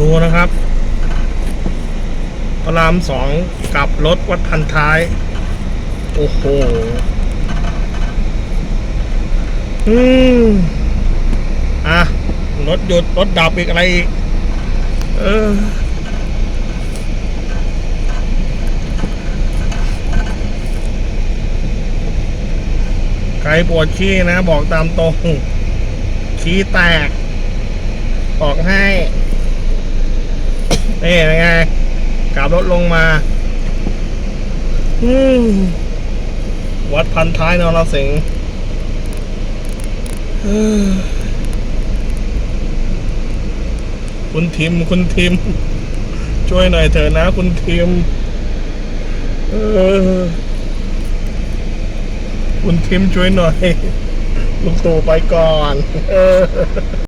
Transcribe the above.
ดูนะครับพระรามสองกับรถวัดพันท้าย โอ้โห อืมอะ รถหยุด รถดับอีกอะไรอีก เออ ใครปวดขี้นะ บอกตามตรง ขี้แตก บอกให้ นี่เป็นไงกลับรถลงมาอืมวัดพันท้ายนรสิงห์เออคุณทิม คุณทิม ช่วยหน่อยเถอะนะ คุณทิมเออคุณทิมช่วยหน่อย ลูกตู่ไปก่อนเออ